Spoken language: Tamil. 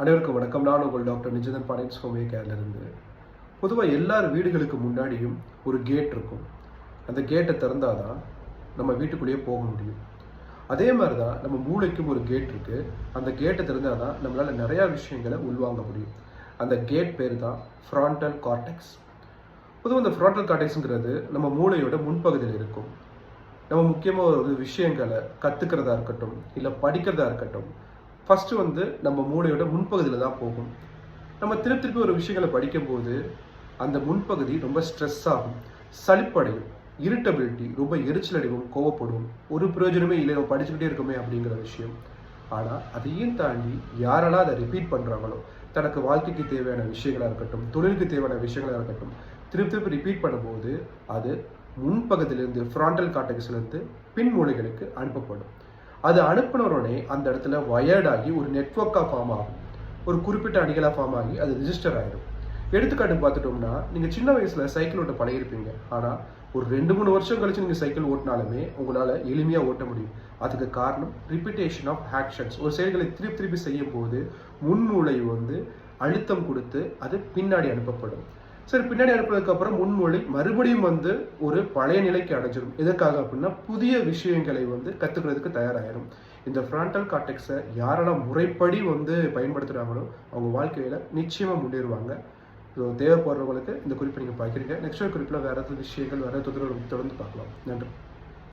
அனைவருக்கும் வணக்கம். நான் உங்கள் டாக்டர் நிஜதன் பாண்டியன்ஸ் ஹோமியோ கேர்லேருந்து பொதுவாக எல்லார் வீடுகளுக்கு முன்னாடியும் ஒரு கேட் இருக்கும். அந்த கேட்டை திறந்தால் தான் நம்ம வீட்டுக்குள்ளேயே போக முடியும். அதே மாதிரி தான் நம்ம மூளைக்கும் ஒரு கேட் இருக்குது அந்த கேட்டை திறந்தால் தான் நம்மளால் நிறையா விஷயங்களை உள்வாங்க முடியும். அந்த கேட் பேர் தான் ஃப்ராண்டல் கார்டெக்ஸ் பொதுவாக இந்த ஃப்ராண்டல் கார்டெக்ஸுங்கிறது நம்ம மூளையோட முன்பகுதியில் இருக்கும். நம்ம முக்கியமாக ஒரு விஷயங்களை கற்றுக்கிறதா இருக்கட்டும் இல்லை படிக்கிறதா இருக்கட்டும் ஃபஸ்ட்டு வந்து நம்ம மூளையோட முன்பகுதியில் தான் போகும். நம்ம திருப்பி திருப்பி ஒரு விஷயங்களை படிக்கும்போது அந்த முன்பகுதி ரொம்ப ஸ்ட்ரெஸ் ஆகும். சளிப்படையும் இரிட்டபிலிட்டி ரொம்ப எரிச்சல் அடைவும் கோவப்படும். ஒரு பிரயோஜனமே இல்லை நம்ம படிச்சுக்கிட்டே இருக்கோமே அப்படிங்கிற விஷயம். ஆனால் அதையும் தாண்டி யாரெல்லாம் அதை ரிப்பீட் பண்ணுறாங்களோ தனக்கு வாழ்க்கைக்கு தேவையான விஷயங்களாக இருக்கட்டும் தொழிலுக்கு தேவையான விஷயங்களாக இருக்கட்டும் திருப்பி திருப்பி ரிப்பீட் பண்ணும்போது அது முன்பகுதியிலிருந்து ஃப்ராண்டல் காட்டகஸ்லேருந்து பின் மூளைகளுக்கு அனுப்பப்படும். அது அனுப்பின உடனே அந்த இடத்துல வயர்டாகி ஒரு நெட்ஒர்க்காக ஃபார்ம் ஆகும். ஒரு குறிப்பிட்ட அணிகளாக ஃபார்ம் ஆகி அது ரிஜிஸ்டர் ஆகிடும் எடுத்துக்காட்டு பார்த்துட்டோம்னா நீங்கள் சின்ன வயசில் சைக்கிள் ஓட்ட பழகிருப்பீங்க ஆனால் ஒரு ரெண்டு மூணு வருஷம் கழிச்சு நீங்கள் சைக்கிள் ஓட்டினாலுமே உங்களால் எளிமையாக ஓட்ட முடியும். அதுக்கு காரணம் ரிப்பிட்டேஷன் ஆஃப் ஆக்ஷன்ஸ் ஒரு செயல்களை திருப்பி திருப்பி செய்யும் போது முன்மூளை வந்து அழுத்தம் கொடுத்து அது பின்னாடி அனுப்பப்படும். சரி பின்னாடி அனுப்புனதுக்கு அப்புறம் முன்மொழி மறுபடியும் வந்து ஒரு பழைய நிலைக்கு அடைஞ்சிடும் எதற்காக அப்படின்னா புதிய விஷயங்களை வந்து கத்துக்கிறதுக்கு தயாராகிடும் இந்த ஃப்ராண்டல் காட்டெக்ஸை யாரெல்லாம் முறைப்படி வந்து பயன்படுத்துகிறாங்களோ அவங்க வாழ்க்கையில் நிச்சயமாக முன்னேறுவாங்க. ஸோ தேவைப்படுறவங்களுக்கு இந்த குறிப்பை நீங்கள் பார்க்குறீங்க நெக்ஸ்ட் குறிப்பில் வேறு ஏதாவது விஷயங்கள் வேறு தொடர்பு தொடர்ந்து பார்க்கலாம். நன்றி.